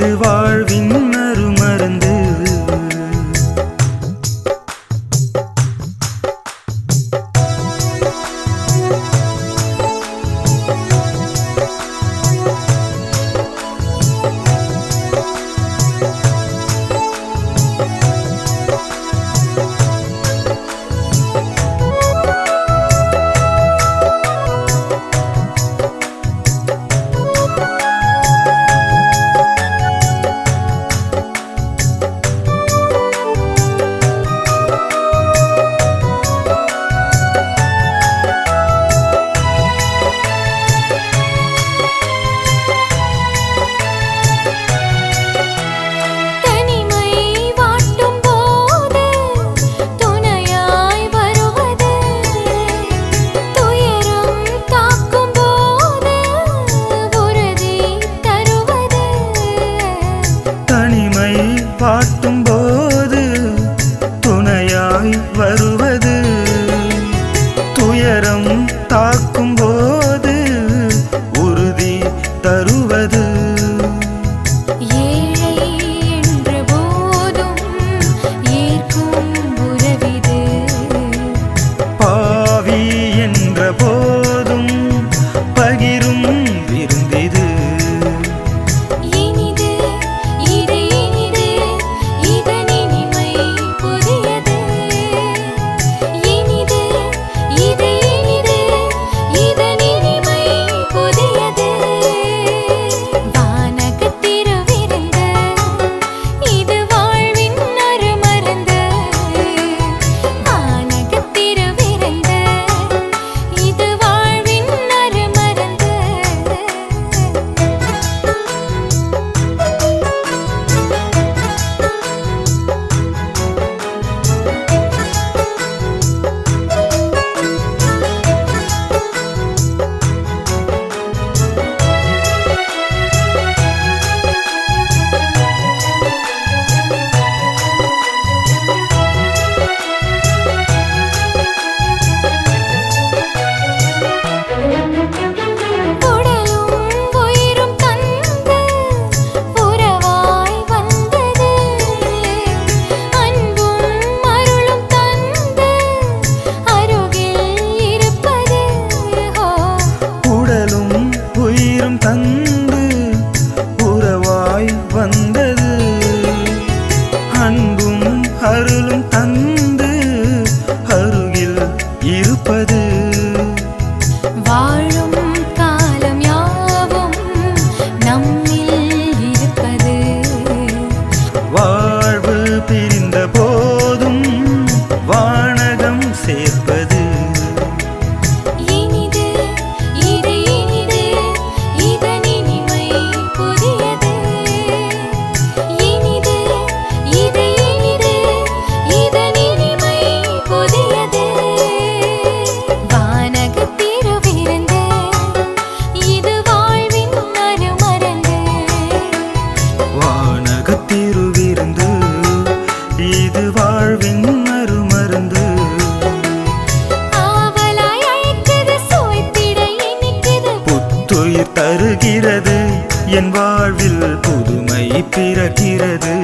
vardı பாட்டும் Bye. என் வாழ்வில் புதுமை பிறக்கிறது.